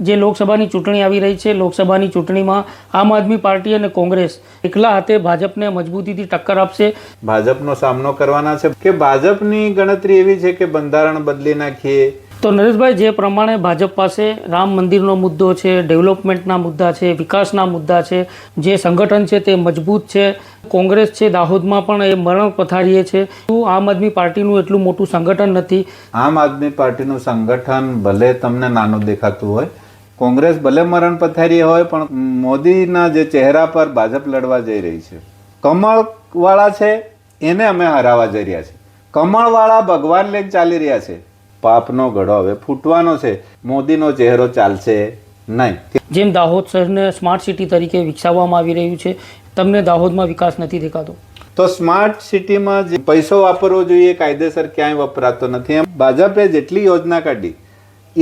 જે લોકસભાની ચૂંટણી આવી રહી છે લોકસભાની ચૂંટણીમાં આમ આદમી પાર્ટી અને કોંગ્રેસ એકલા હાથે ભાજપને મજબૂતીથી ટક્કર આપશે. ભાજપનો સામનો કરવાના છે. કે ભાજપની ગણતરી એવી છે કે બંધારણ બદલી નાખીએ? તો નરેશભાઈ જે પ્રમાણે ભાજપ પાસે રામ મંદિરનો મુદ્દો છે ડેવલપમેન્ટના મુદ્દા છે વિકાસના મુદ્દા છે જે સંગઠન છે તે મજબૂત છે કોંગ્રેસ છે દાહોદમાં પણ એ મરણ પથારીએ છે. શું આમ આદમી પાર્ટીનું એટલું મોટું સંગઠન નથી? આમ આદમી પાર્ટીનું સંગઠન ભલે તમને નાનું દેખાતું હોય કોંગ્રેસ ભલે મરણ પથારી હોય પણ મોદીના જે ચહેરા પર ભાજપ લડવા જઈ રહી છે. કમળવાળા છે એને અમે હરાવા જઈ રહ્યા છે. કમળવાળા ભગવાન લઈને ચાલી રહ્યા છે. પાપનો ઘડો હવે ફૂટવાનો છે. મોદીનો ચહેરો ચાલશે નહીં. જેમ દાહોદ શહેરને સ્માર્ટ સિટી તરીકે વિકસાવવામાં આવી રહ્યું છે તમને દાહોદમાં વિકાસ નથી દેખાતો. તો સ્માર્ટ સિટીમાં જે પૈસો વાપરવો જોઈએ કાયદેસર ક્યાંય વપરાતો નથી. એમ ભાજપે જેટલી યોજના કાઢી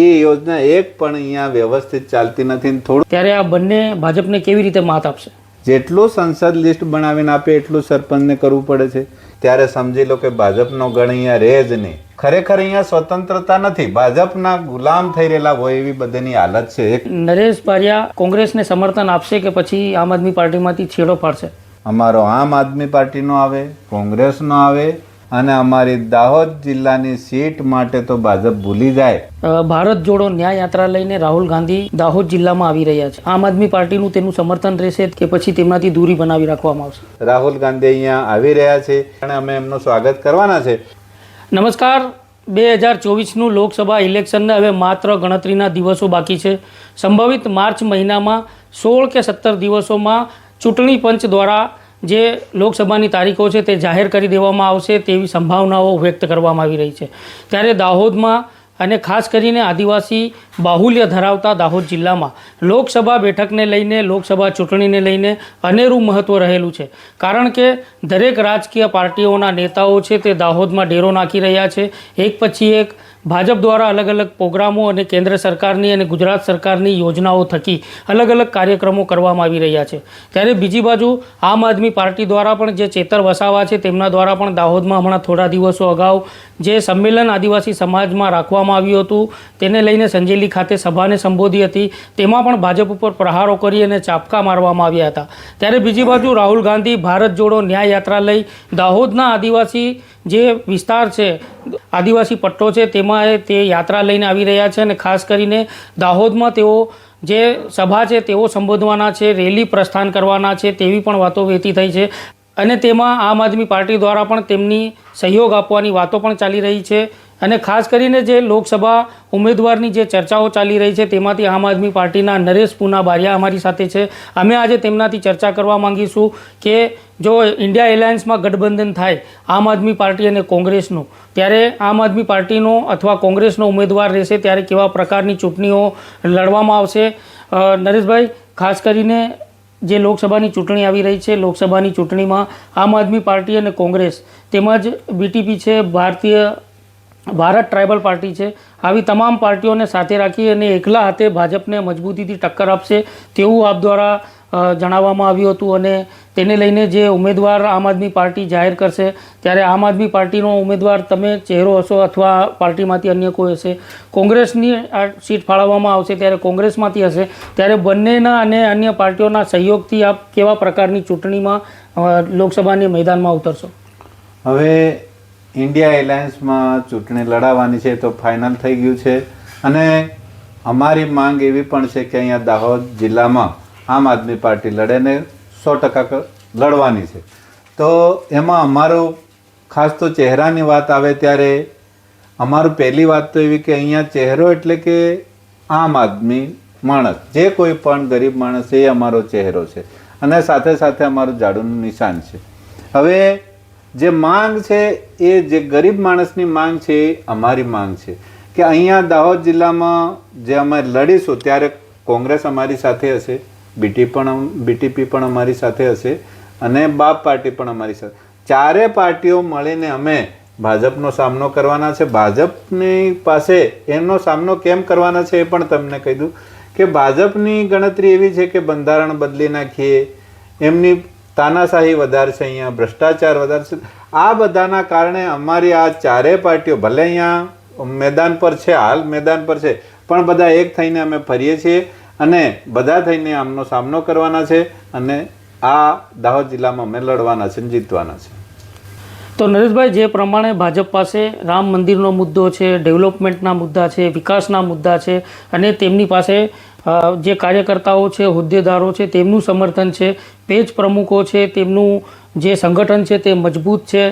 એ યોજના એક પણ અહીંયા વ્યવસ્થિત ચાલતી નથી ને થોડું ત્યારે આ બંને ભાજપને કેવી રીતે માત આપશે? જેટલું સંસદ લિસ્ટ બનાવીને આપે એટલું સરપંચને કરવું પડે છે. ત્યારે સમજી લો કે ભાજપનો ગણ અહીંયા રહે જ નહીં. ખરેખર અહીંયા સ્વતંત્રતા નથી. ભાજપના ગુલામ થઈ રહેલા હોય એવી બધાની હાલત છે. નરેશ પારિયા કોંગ્રેસને સમર્થન આપશે કે પછી આમ આદમી પાર્ટીમાંથી છેડો પાડશે અમારો આમ આદમી પાર્ટીનો આવે કોંગ્રેસનો આવે અને અમારી દાહોદ જિલ્લાની સીટ માટે તો ભાજપ ભૂલી જાય. ભારત જોડો ન્યાય યાત્રા લઈને રાહુલ ગાંધી દાહોદ જિલ્લામાં આવી રહ્યા છે. આમ આદમી પાર્ટીનું તેનું સમર્થન રહેશે કે પછી તેમનાથી દૂરી બનાવી રાખવામાં આવશે? રાહુલ ગાંધી અહીંયા આવી રહ્યા છે અને અમે એમનું સ્વાગત કરવાના છે. નમસ્કાર. બે હજાર ચોવીસનું લોકસભા ઇલેક્શનને હવે માત્ર ગણતરીના દિવસો બાકી છે. સંભવિત માર્ચ મહિનામાં સોળ કે સત્તર દિવસોમાં ચૂંટણી પંચ દ્વારા જે લોકસભાની તારીખો છે તે જાહેર કરી દેવામાં આવશે તેવી સંભાવનાઓ વ્યક્ત કરવામાં આવી રહી છે. ત્યારે દાહોદમાં અને ખાસ કરીને આદિવાસી બાહુલ્ય ધરાવતા દાહોદ જિલ્લામાં લોકસભા બેઠકને લઈને, લોકસભા ચૂંટણીને લઈને અનેરું મહત્ત્વ રહેલું છે. કારણ કે દરેક રાજકીય પાર્ટીઓના નેતાઓ છે તે દાહોદમાં ડેરો નાખી રહ્યા છે. એક પછી એક ભાજપ દ્વારા અલગ અલગ પ્રોગ્રામો અને કેન્દ્ર સરકારની અને ગુજરાત સરકારની યોજનાઓ થકી અલગ અલગ કાર્યક્રમો કરવામાં આવી રહ્યા છે. ત્યારે બીજી બાજુ આમ આદમી પાર્ટી દ્વારા પણ જે ચેતર વસાવા છે તેમના દ્વારા પણ દાહોદમાં હમણાં થોડા દિવસો અગાઉ જે સંમેલન આદિવાસી સમાજમાં રાખવામાં આવ્યું હતું, તેને લઈને સંજેલી ખાતે સભાને સંબોધી હતી, તેમાં પણ ભાજપ ઉપર પ્રહારો કરી અને ચાપકા મારવામાં આવ્યા હતા. ત્યારે બીજી બાજુ રાહુલ ગાંધી ભારત જોડો ન્યાય યાત્રા લઈ દાહોદના આદિવાસી જે વિસ્તાર છે, આદિવાસી પટ્ટો છે, તેમાં તે યાત્રા લઈને આવી રહ્યા છે અને ખાસ કરીને દાહોદમાં તેઓ જે સભા છે, તેઓ સંબોધવાના છે, રેલી પ્રસ્થાન કરવાના છે, તેવી પણ વાતો વહેતી થઈ છે. અને તેમાં આમ આદમી પાર્ટી દ્વારા પણ તેમની સહયોગ આપવાની વાતો પણ ચાલી રહી છે. અને ખાસ કરીને જે લોકસભા ઉમેદવારની જે ચર્ચાઓ ચાલી રહી છે, તેમાંથી આમ આદમી પાર્ટીના નરેશ પૂના બારિયા અમારી સાથે છે. અમે આજે તેમનાથી ચર્ચા કરવા માંગીશું કે જો ઇન્ડિયા એલાયન્સમાં ગઠબંધન થાય આમ આદમી પાર્ટી અને કોંગ્રેસનું, ત્યારે આમ આદમી પાર્ટીનો અથવા કોંગ્રેસનો ઉમેદવાર રહેશે ત્યારે કેવા પ્રકારની ચૂંટણીઓ લડવામાં આવશે? નરેશભાઈ, ખાસ કરીને જે લોકસભાની ચૂંટણી આવી રહી છે, લોકસભાની ચૂંટણીમાં આમ આદમી પાર્ટી અને કોંગ્રેસ તેમજ બીટીપી છે, ભારતીય ભારત ટ્રાઇબલ પાર્ટી છે, આવી તમામ પાર્ટીઓને સાથે રાખી અને એકલા હાથે ભાજપને મજબૂતીથી ટક્કર આપશે તેવું આપ દ્વારા જણાવવામાં આવ્યું હતું અને તેને લઈને જે ઉમેદવાર આમ આદમી પાર્ટી જાહેર કરશે, ત્યારે આમ આદમી પાર્ટીનો ઉમેદવાર તમે ચહેરો હશો અથવા પાર્ટીમાંથી અન્ય કોઈ હશે? કોંગ્રેસની આ સીટ ફાળવવામાં આવશે ત્યારે કોંગ્રેસમાંથી હશે, ત્યારે બંનેના અને અન્ય પાર્ટીઓના સહયોગથી આપ કેવા પ્રકારની ચૂંટણીમાં લોકસભાની મેદાનમાં ઉતરશો? હવે ઇન્ડિયા એલાયન્સમાં ચૂંટણી લડાવવાની છે તો ફાઇનલ થઈ ગયું છે અને અમારી માંગ એવી પણ છે કે અહીંયા દાહોદ જિલ્લામાં આમ આદમી પાર્ટી લડે ને સો ટકા લડવાની છે. તો એમાં અમારું ખાસ તો ચહેરાની વાત આવે ત્યારે અમારું પહેલી વાત તો એવી કે અહીંયા ચહેરો એટલે કે આમ આદમી માણસ. જે કોઈ પણ ગરીબ માણસ એ અમારો ચહેરો છે. અને સાથે સાથે અમારું ઝાડુનું નિશાન છે. હવે જે માંગ છે એ જે ગરીબ માણસની માંગ છે એ અમારી માંગ છે. કે અહીંયા દાહોદ જિલ્લામાં જે અમે લડીશું, ત્યારે કોંગ્રેસ અમારી સાથે હશે. બીટી પણ બીટીપી પણ અમારી સાથે હશે અને બાપ પાર્ટી પણ અમારી સાથે. ચારે પાર્ટીઓ મળીને અમે ભાજપનો સામનો કરવાના છે. ભાજપની પાસે એનો સામનો કેમ કરવાના છે એ પણ તમને કહી દઉં કે ભાજપની ગણતરી એવી છે કે બંધારણ બદલી નાખીએ, એમની તાનાશાહી વધારે છે અહીંયા, ભ્રષ્ટાચાર વધારે છે. આ બધાના કારણે અમારી આ ચારેય પાર્ટીઓ, ભલે અહીંયા મેદાન પર છે, હાલ મેદાન પર છે, પણ બધા એક થઈને અમે ફરીએ છીએ. અને બધા થઈને આમનો સામનો કરવાના છે અને આ દાહોદ જિલ્લામાં અમે લડવાના છે જીતવાના છે. તો નરેશભાઈ, જે પ્રમાણે ભાજપ પાસે રામ મંદિરનો મુદ્દો છે, ડેવલપમેન્ટના મુદ્દા છે, વિકાસના મુદ્દા છે અને તેમની પાસે જે કાર્યકર્તાઓ છે, હોદ્દેદારો છે, તેમનું સમર્થન છે, પેજ પ્રમુખો છે, તેમનું જે સંગઠન છે તે મજબૂત છે.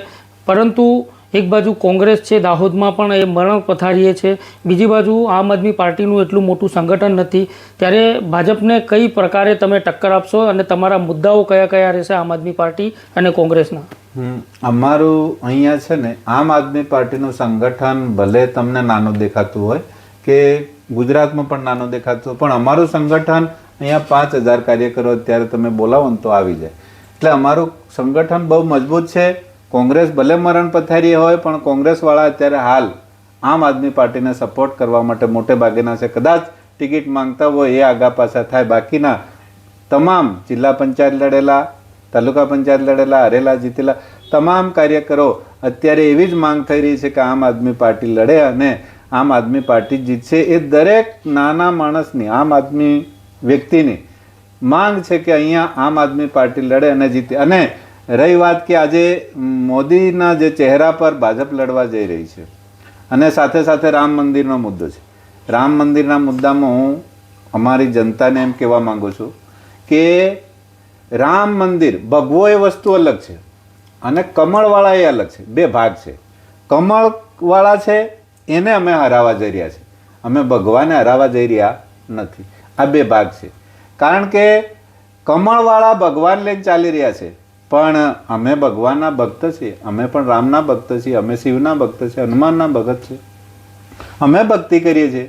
પરંતુ એક બાજુ કોંગ્રેસ છે, દાહોદમાં પણ એ મરણ પથારીએ છે. બીજી બાજુ આમ આદમી પાર્ટીનું એટલું મોટું સંગઠન નથી. ત્યારે ભાજપને કઈ પ્રકારે તમે ટક્કર આપશો અને તમારા મુદ્દાઓ કયા કયા રહેશે આમ આદમી પાર્ટી અને કોંગ્રેસના? અમારું અહીંયા છે ને, આમ આદમી પાર્ટીનું સંગઠન ભલે તમને નાનું દેખાતું હોય કે ગુજરાતમાં પણ નાનું દેખાતું પણ અમારું સંગઠન અહીંયા પાંચ હજાર કાર્યકરો અત્યારે તમે બોલાવો ને તો આવી જાય. એટલે અમારું સંગઠન બહુ મજબૂત છે. કોંગ્રેસ ભલે મરણ પથારી હોય, પણ કોંગ્રેસવાળા અત્યારે હાલ આમ આદમી પાર્ટીને સપોર્ટ કરવા માટે મોટે ભાગેના છે. કદાચ ટિકિટ માંગતા હોય એ આગા પાછા થાય. બાકીના તમામ જિલ્લા પંચાયત લડેલા, તાલુકા પંચાયત લડેલા હરેલા જીતેલા તમામ કાર્યકરો અત્યારે એવી જ માંગ થઈ રહી છે કે આમ આદમી પાર્ટી લડે અને આમ આદમી પાર્ટી જીતશે. એ દરેક નાના માણસની, આમ આદમી વ્યક્તિની માંગ છે કે અહીંયા આમ આદમી પાર્ટી લડે અને જીતે. અને રહી વાત કે આજે મોદીના જે ચહેરા પર ભાજપ લડવા જઈ રહી છે. અને સાથે સાથે રામ મંદિરનો મુદ્દો છે. રામ મંદિરના મુદ્દામાં હું અમારી જનતાને એમ કહેવા માગું છું કે રામ મંદિર ભગવો એ વસ્તુ અલગ છે અને કમળવાળા એ અલગ છે. બે ભાગ છે. કમળવાળા છે, એને અમે હરાવા જઈ રહ્યા છે અમે ભગવાને હરાવા જઈ રહ્યા નથી. આ બે ભાગ છે. કારણ કે કમળવાળા ભગવાન લઈને ચાલી રહ્યા છે. પણ અમે ભગવાનના ભક્ત છીએ. અમે પણ રામના ભક્ત છીએ. અમે શિવના ભક્ત છીએ. હનુમાનના ભગત છે અમે ભક્તિ કરીએ છીએ.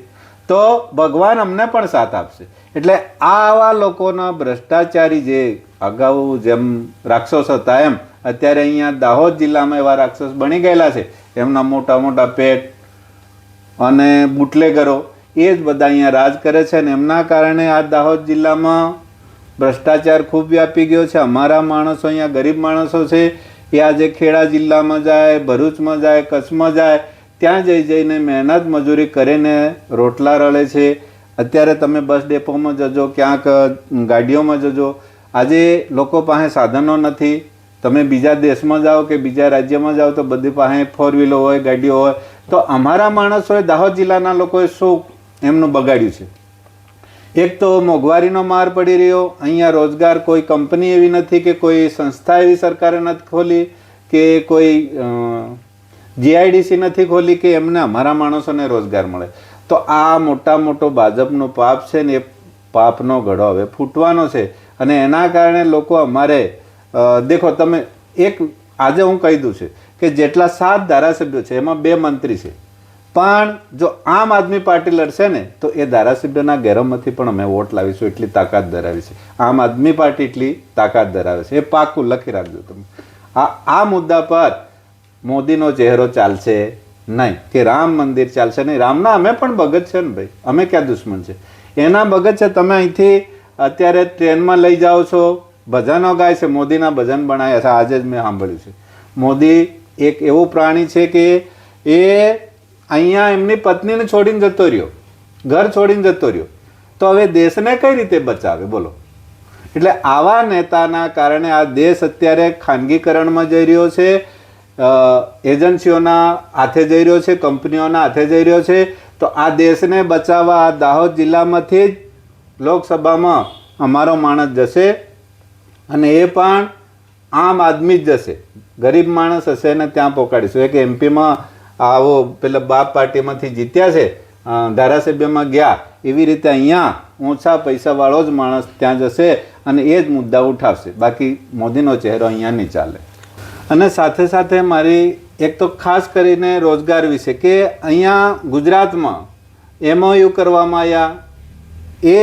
તો ભગવાન અમને પણ સાથ આપશે. એટલે આવા લોકોના ભ્રષ્ટાચારી જે અગાઉ જેમ રાક્ષસ હતા એમ, અત્યારે અહીંયા દાહોદ જિલ્લામાં એવા રાક્ષસ બની ગયેલા છે. એમના મોટા મોટા પેટ અને બુટલેગરો, એ જ બધા અહીંયા રાજ કરે છે અને એમના કારણે આ દાહોદ જિલ્લામાં ભ્રષ્ટાચાર ખૂબ વ્યાપી ગયો છે. અમારા માણસો અહીંયા ગરીબ માણસો છે. એ આજે ખેડા જિલ્લામાં જાય, ભરૂચમાં જાય, કચ્છમાં જાય, ત્યાં જઈ જઈને મહેનત મજૂરી કરીને રોટલા રળે છે. અત્યારે તમે બસ ડેપોમાં જજો, ક્યાંક ગાડીઓમાં જજો. આજે લોકો પાસે સાધનો નથી. તમે બીજા દેશમાં જાઓ કે બીજા રાજ્યમાં જાઓ તો બધી પાસે ફોર વ્હીલો હોય, ગાડીઓ હોય. તો અમારા માણસોએ દાહોદ જિલ્લાના લોકોએ શું એમનું બગાડ્યું છે? એક તો મોંઘવારીનો માર પડી રહ્યો. અહીંયા રોજગાર કોઈ કંપની એવી નથી કે કોઈ સંસ્થા એવી સરકારે નથી ખોલી કે કોઈ જીઆઈડીસી નથી ખોલી કે એમને અમારા માણસોને રોજગાર મળે. તો આ મોટા મોટો ભાજપનો પાપ છે ને એ પાપનો ઘડો હવે ફૂટવાનો છે. અને એના કારણે લોકો અમારે દેખો તમે એક, આજે હું કહી દઉં છે કે જેટલા સાત ધારાસભ્યો છે, એમાં બે મંત્રી છે. પણ જો આમ આદમી પાર્ટી લડશે ને, તો એ ધારાસભ્યના ગેરમથી પણ અમે વોટ લાવીશું એટલી તાકાત ધરાવી છે. આમ આદમી પાર્ટી એટલી તાકાત ધરાવે છે. એ પાકું લખી રાખજો તમે. આ આ મુદ્દા પર મોદીનો ચહેરો ચાલશે નહીં. કે રામ મંદિર ચાલશે નહીં. રામના અમે પણ ભગત છે ને ભાઈ. અમે ક્યાં દુશ્મન છે? એના ભગત છે. તમે અહીંથી અત્યારે ટ્રેનમાં લઈ જાઓ છો. ભજનો ગાય છે. મોદીના ભજન બનાવ્યા છે. આજે જ મેં સાંભળ્યું છે. મોદી એક એવું પ્રાણી છે કે એ અહીંયા એમની પત્નીને છોડીને જતો રહ્યો. ઘર છોડીને જતો રહ્યો. તો હવે દેશને કઈ રીતે બચાવે? બોલો. એટલે આવા નેતાના કારણે આ દેશ અત્યારે ખાનગીકરણમાં જઈ રહ્યો છે એજન્સીઓના હાથે જઈ રહ્યો છે, કંપનીઓના હાથે જઈ રહ્યો છે. તો આ દેશને બચાવવા આ દાહોદ જિલ્લામાંથી જ લોકસભામાં અમારો માણસ જશે અને એ પણ આમ આદમી જ જશે. ગરીબ માણસ હશે ને ત્યાં પહોંચાડીશું એક એમપીમાં આવો પેલા બાપ પાર્ટીમાંથી જીત્યા છે ધારાસભ્યમાં ગયા એવી રીતે અહીંયા ઓછા પૈસાવાળો જ માણસ ત્યાં જશે અને એ જ મુદ્દા ઉઠાવશે. બાકી મોદીનો ચહેરો અહીંયા નહીં ચાલે. અને સાથે સાથે મારી એક તો ખાસ કરીને રોજગાર વિશે કે અહીંયા ગુજરાતમાં એમઓયુ કરવામાં આવ્યા એ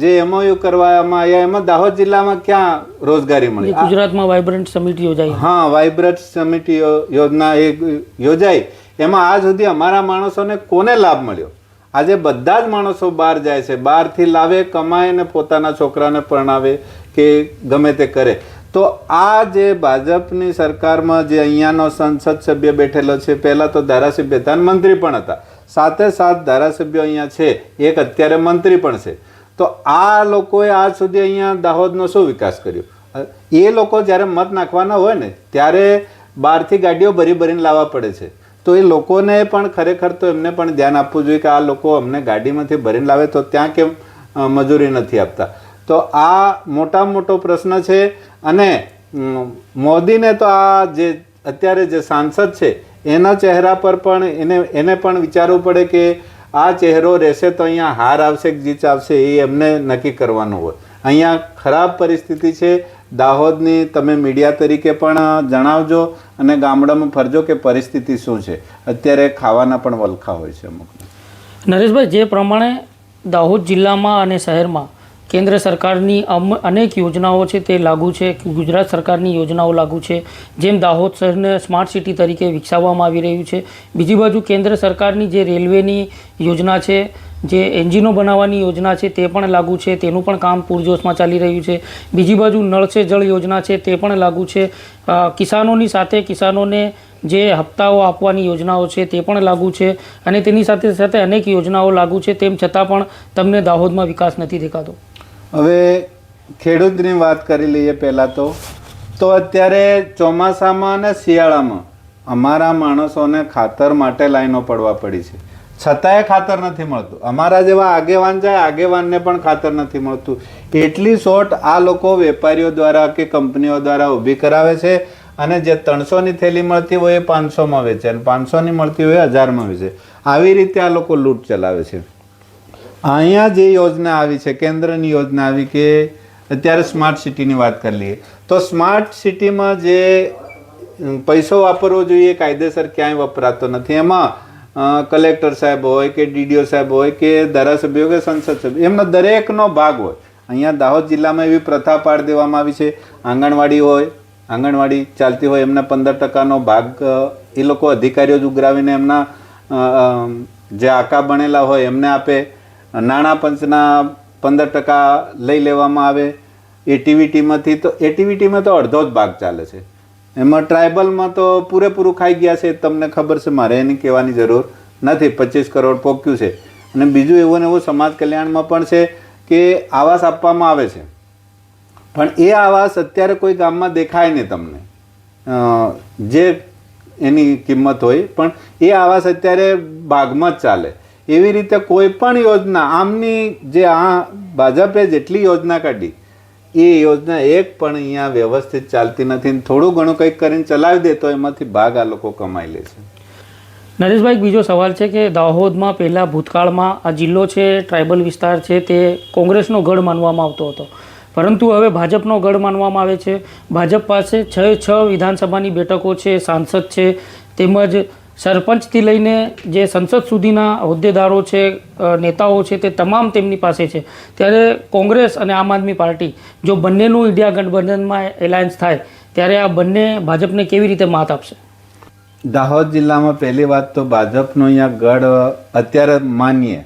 જે એમઓયુ કરવામાં આવ્યા એમાં દાહોદ જિલ્લામાં ક્યાં રોજગારી મળી? ગુજરાતમાં વાઇબ્રન્ટ સમિટ યોજાઈ. હા વાઇબ્રન્ટ સમિતિ યોજના એક યોજાઈ. એમાં આજ સુધી અમારા માણસોને કોને લાભ મળ્યો? આજે બધા જ માણસો બહાર જાય છે. બહારથી લાવે, કમાય ને પોતાના છોકરાને પરણાવે કે ગમે તે કરે. તો આ જે ભાજપની સરકારમાં જે અહીંયાનો સંસદ સભ્ય બેઠેલો છે, પહેલાં તો ધારાસભ્ય હતા પણ હતા. સાથે સાત ધારાસભ્યો અહીંયા છે. એક અત્યારે મંત્રી પણ છે. તો આ લોકોએ આજ સુધી અહીંયા દાહોદનો શું વિકાસ કર્યો? એ લોકો જ્યારે મત નાખવાના હોય ને, ત્યારે બહારથી ગાડીઓ ભરી ભરીને લાવવા પડે છે. તો એ લોકોને પણ ખરેખર તો એમને પણ ધ્યાન આપવું જોઈએ કે આ લોકો અમને ગાડીમાંથી ભરીને લાવે તો ત્યાં કેમ મજૂરી નથી આપતા. તો આ મોટામાં મોટો પ્રશ્ન છે અને મોદીને તો આ જે અત્યારે જે સાંસદ છે એના ચહેરા પર પણ એને એને પણ વિચારવું પડે કે આ ચહેરો રહેશે તો અહીંયા હાર આવશે કે જીત આવશે એ એમને નક્કી કરવાનું હોય. અહીંયા ખરાબ પરિસ્થિતિ છે દાહોદની તમે મીડિયા તરીકે પણ જણાવજો અને ગામડામાં ફરજો કે પરિસ્થિતિ શું છે. અત્યારે ખાવાના પણ વલખા હોય છે અમુક નરેશભાઈ, જે પ્રમાણે દાહોદ જિલ્લામાં અને શહેરમાં કેન્દ્ર સરકારની અનેક યોજનાઓ છે તે લાગુ છે, ગુજરાત સરકારની યોજનાઓ લાગુ છે, જેમ દાહોદ શહેરને સ્માર્ટ સિટી તરીકે વિકસાવવામાં આવી રહ્યું છે. બીજી બાજુ કેન્દ્ર સરકારની જે રેલવેની યોજના છે જે એન્જિનો બનાવવાની યોજના છે તે પણ લાગુ છે, તેનું પણ કામ પૂરજોશમાં ચાલી રહ્યું છે. બીજી બાજુ નળ છે, જળ યોજના છે તે પણ લાગુ છે. કિસાનોની સાથે કિસાનોને જે હપ્તાઓ આપવાની યોજનાઓ છે તે પણ લાગુ છે અને તેની સાથે સાથે અનેક યોજનાઓ લાગુ છે, તેમ છતાં પણ તમને દાહોદમાં વિકાસ નથી દેખાતો. હવે ખેડૂતની વાત કરી લઈએ પહેલાં તો. તો અત્યારે ચોમાસામાં અને શિયાળામાં અમારા માણસોને ખાતર માટે લાઈનો પડવા પડી છે. છતાંય ખાતર નથી મળતું. અમારા જેવા આગેવાન જાય, આગેવાનને પણ ખાતર નથી મળતું. એટલી શોર્ટ આ લોકો વેપારીઓ દ્વારા કે કંપનીઓ દ્વારા ઊભી કરાવે છે અને જે ત્રણસોની થેલી મળતી હોય એ પાંચસોમાં વેચે અને પાંચસોની મળતી હોય હજારમાં વેચે. આવી રીતે આ લોકો લૂંટ ચલાવે છે. અહીંયા જે યોજના આવી છે, કેન્દ્રની યોજના આવી કે અત્યારે સ્માર્ટ સિટીની વાત કરી લઈએ. તો સ્માર્ટ સિટીમાં જે પૈસો વાપરવો જોઈએ કાયદેસર ક્યાંય વપરાતો નથી. એમાં કલેક્ટર સાહેબ હોય કે ડીડીઓ સાહેબ હોય કે ધારાસભ્યો કે સંસદ સભ્ય, એમનો દરેકનો ભાગ હોય. અહીંયા દાહોદ જિલ્લામાં એવી પ્રથા પાડી દેવામાં આવી છે. આંગણવાડી હોય, આંગણવાડી ચાલતી હોય, એમના પંદર ટકાનો ભાગ એ લોકો અધિકારીઓ જ ઉઘરાવીને એમના જે આકા બનેલા હોય, એમને આપે. નાણાં પંચના પંદર ટકા લઈ લેવામાં આવે. એટીવીટીમાંથી તો, એટીવીટીમાં તો અડધો જ ભાગ ચાલે છે. એમાં ટ્રાઇબલમાં તો પૂરેપૂરું ખાઈ ગયા છે, તમને ખબર છે, મારે એની કહેવાની જરૂર નથી, પચીસ કરોડ પોક્યું છે. અને બીજું એવું ને એવું સમાજ કલ્યાણમાં પણ છે કે આવાસ આપવામાં આવે છે. પણ એ આવાસ અત્યારે કોઈ ગામમાં દેખાય નહીં તમને. જે એની કિંમત હોય, પણ એ આવાસ અત્યારે બાગમાં જ ચાલે. એવી રીતે કોઈ પણ યોજના, આમની જે આ ભાજપે જેટલી યોજના કાઢી એ યોજના એક પણ અહીંયા વ્યવસ્થિત ચાલતી નથી થોડું ઘણું કંઈક કરીને ચલાવી દે તો એમાંથી ભાગ આ લોકો કમાઈ લે છે. નરેશભાઈ, બીજો સવાલ છે કે દાહોદમાં પહેલાં ભૂતકાળમાં આ જિલ્લો છે, ટ્રાઇબલ વિસ્તાર છે, તે કોંગ્રેસનો ગઢ માનવામાં આવતો હતો. પરંતુ હવે ભાજપનો ગઢ માનવામાં આવે છે. ભાજપ પાસે છ છ વિધાનસભાની બેઠકો છે, સાંસદ છે, તેમજ સરપંચથી લઈને જે સંસદ સુધીના હોદ્દેદારો છે નેતાઓ છે તે તમામ તેમની પાસે છે. ત્યારે કોંગ્રેસ અને આમ આદમી પાર્ટી જો બંનેનું ઇન્ડિયા ગઠબંધનમાં એલાયન્સ થાય, ત્યારે આ બંને ભાજપને કેવી રીતે માત આપશે? દાહોદ જિલ્લામાં પહેલી વાત તો ભાજપનો અહીંયા ગઢ અત્યારે માનીએ.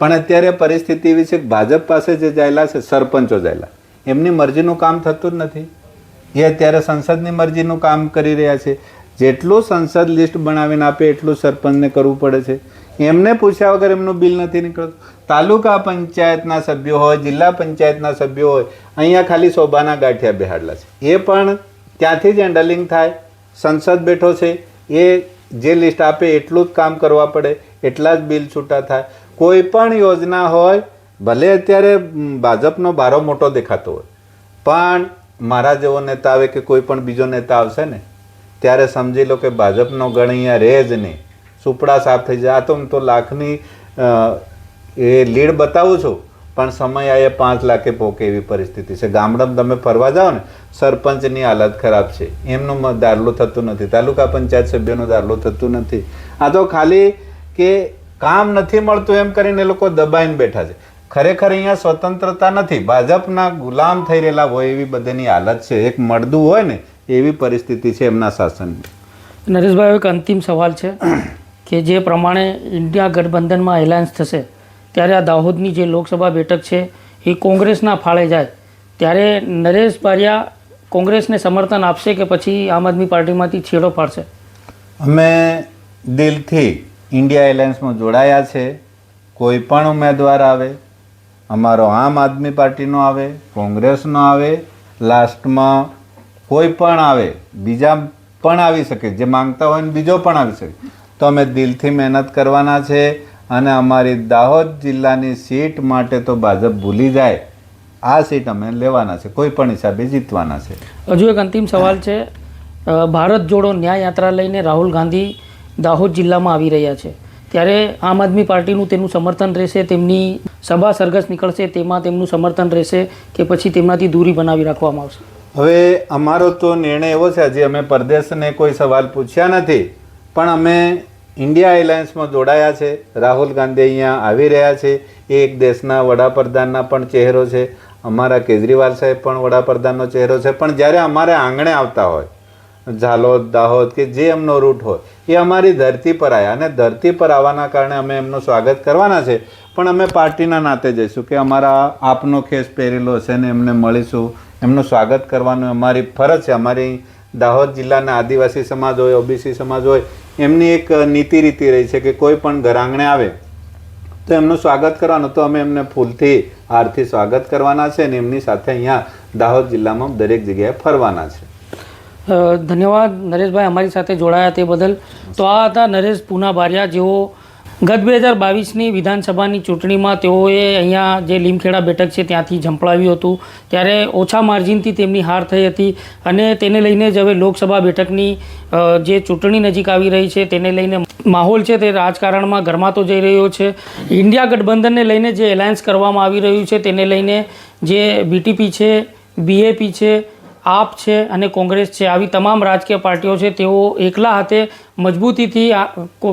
પણ અત્યારે પરિસ્થિતિ એવી છે કે ભાજપ પાસે જે જાયેલા છે, સરપંચો જાયેલા. એમની મરજીનું કામ થતું જ નથી. એ અત્યારે સંસદની મરજીનું કામ કરી રહ્યા છે. જેટલું સંસદ લિસ્ટ બનાવીને આપે એટલું સરપંચને કરવું પડે છે. એમને પૂછ્યા વગર એમનું બિલ નથી નીકળતું. તાલુકા પંચાયતના સભ્યો હોય, જિલ્લા પંચાયતના સભ્યો હોય, અહીંયા ખાલી શોભાના ગાંઠિયા બેહાડેલા છે. એ પણ ત્યાંથી જ હેન્ડલિંગ થાય. સંસદ બેઠો છે, એ જે લિસ્ટ આપે એટલું જ કામ કરવા પડે, એટલા જ બિલ છૂટા થાય. કોઈ પણ યોજના હોય, ભલે અત્યારે ભાજપનો બારો મોટો દેખાતો હોય, પણ મારા જેવો નેતા આવે કે કોઈ પણ બીજો નેતા આવશે ને ત્યારે સમજી લો કે ભાજપનો ગણ અહીંયા રહે જ નહીં. સુપડા સાફ થઈ જાય. આ તો હું તો લાખની એ લીડ બતાવું છું. પણ સમય આ પાંચ લાખે પોકે એવી પરિસ્થિતિ છે. ગામડામાં તમે ફરવા જાઓ ને, સરપંચની હાલત ખરાબ છે. એમનું દાખલો થતું નથી. તાલુકા પંચાયત સભ્યોનું દારલું થતું નથી. આ તો ખાલી કે કામ નથી મળતું એમ કરીને એ લોકો દબાઈને બેઠા છે. ખરેખર અહીંયા સ્વતંત્રતા નથી. ભાજપના ગુલામ થઈ રહેલા હોય એવી બધાની હાલત છે. એક મળદું હોય ને એવી પરિસ્થિતિ છે એમના શાસનની. નરેશભાઈ એક અંતિમ સવાલ છે કે જે પ્રમાણે ઇન્ડિયા ગઠબંધનમાં એલાયન્સ થશે ત્યારે આ દાહોદની જે લોકસભા બેઠક છે એ કોંગ્રેસના ફાળે જાય. ત્યારે નરેશ બારિયા કોંગ્રેસને સમર્થન આપશે કે પછી આમ આદમી પાર્ટીમાંથી છેડો પાડશે? અમે દિલથી ઇન્ડિયા એલાયન્સમાં જોડાયા છે. કોઈ પણ ઉમેદવાર આવે અમારો આમ આદમી પાર્ટીનો આવે કોંગ્રેસનો આવે લાસ્ટમાં કોઈ પણ આવે, બીજા પણ આવી શકે, જે માંગતા હોય ને બીજો પણ આવી શકે. તો અમે દિલથી મહેનત કરવાના છે અને અમારી દાહોદ જિલ્લાની સીટ માટે તો ભાજપ ભૂલી જાય. આ સીટ અમે લેવાના છે, કોઈ પણ હિસાબે જીતવાના છે. હજુ એક અંતિમ સવાલ છે. ભારત જોડો ન્યાય યાત્રા લઈને રાહુલ ગાંધી દાહોદ જિલ્લામાં આવી રહ્યા છે. ત્યારે આમ આદમી પાર્ટીનું તેનું સમર્થન રહેશે, તેમની સભા સરઘસ નીકળશે, તેમાં તેમનું સમર્થન રહેશે કે પછી તેમનાથી દૂરી બનાવી રાખવામાં આવશે? હવે અમારો તો નિર્ણય એવો છે, હજી અમે પરદેશને કોઈ સવાલ પૂછ્યા નથી, પણ અમે ઇન્ડિયા એલાયન્સમાં જોડાયા છે, રાહુલ ગાંધી અહીંયા આવી રહ્યા છે, એ એક દેશના વડાપ્રધાનના પણ ચહેરો છે, અમારા કેજરીવાલ સાહેબ પણ વડાપ્રધાનનો ચહેરો છે, પણ જ્યારે અમારે આંગણે આવતા હોય, ઝાલોદ, દાહોદ કે જે એમનો રૂટ હોય, એ અમારી ધરતી પર આવ્યા અને ધરતી પર આવવાના કારણે અમે એમનું સ્વાગત કરવાના છે, પણ અમે પાર્ટીના નાતે જઈશું કે અમારા આપનો ખેસ પહેરેલો છે ને એમને મળીશું એમનું સ્વાગત કરવાનું અમારી ફરજ છે. અમારી દાહોદ જિલ્લાના આદિવાસી સમાજ હોય ઓબીસી સમાજ હોય, એમની એક નીતિ રીતિ રહી છે કે કોઈ પણ ઘર આંગણે આવે તો એમનું સ્વાગત કરવાનું. તો અમે એમને ફૂલથી હારથી સ્વાગત કરવાના છે અને એમની સાથે અહીંયા દાહોદ જિલ્લામાં દરેક જગ્યાએ ફરવાના છે. ધન્યવાદ નરેશભાઈ અમારી સાથે જોડાયા તે બદલ. તો આ હતા નરેશ પૂના બારિયા જેઓ ગત બે હજાર બાવીસની વિધાનસભાની ચૂંટણીમાં તેઓએ અહીંયા જે લીમખેડા બેઠક છે ત્યાંથી ઝંપલાવ્યું હતું. ત્યારે ઓછા માર્જિનથી તેમની હાર થઈ હતી અને તેને લઈને જ હવે લોકસભા બેઠકની જે ચૂંટણી નજીક આવી રહી છે તેને લઈને માહોલ છે તે રાજકારણમાં ગરમાતો જઈ રહ્યો છે. ઇન્ડિયા ગઠબંધનને લઈને જે એલાયન્સ કરવામાં આવી રહ્યું છે તેને લઈને જે બીટીપી છે બીએપી છે, આપ છે અને કોંગ્રેસ છે, આવી તમામ રાજકીય પાર્ટીઓ છે તેઓ એકલા હાથે મજબૂતીથી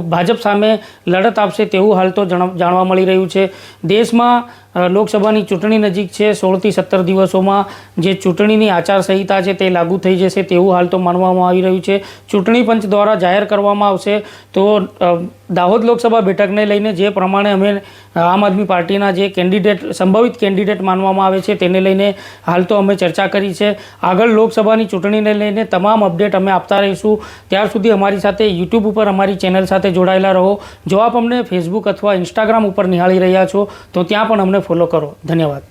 ભાજપ સામે લડત આપશે તેવું હાલ તો જણ- જાણવા મળી રહ્યું છે. દેશમાં લોકસભાની ચૂંટણી નજીક છે, સોળથી સત્તર દિવસોમાં જે ચૂંટણીની આચારસંહિતા છે તે લાગુ થઈ જશે તેવું હાલ તો માનવામાં આવી રહ્યું છે. ચૂંટણી પંચ દ્વારા જાહેર કરવામાં આવશે તો દાહોદ લોકસભા બેઠકને લઈને જે પ્રમાણે અમે આમ આદમી પાર્ટીના જે કેન્ડિડેટ, સંભવિત કેન્ડિડેટ માનવામાં આવે છે તેને લઈને હાલ તો અમે ચર્ચા કરી છે. આગળ લોકસભાની ચૂંટણીને લઈને તમામ અપડેટ અમે આપતા રહીશું. ત્યાર સુધી અમારી સાથે યુટ્યુબ ઉપર અમારી ચેનલ સાથે જોડાયેલા રહો. જો આપ અમને ફેસબુક અથવા ઇન્સ્ટાગ્રામ ઉપર નિહાળી રહ્યા છો, તો ત્યાં પણ અમને ફોલો કરો. ધન્યવાદ.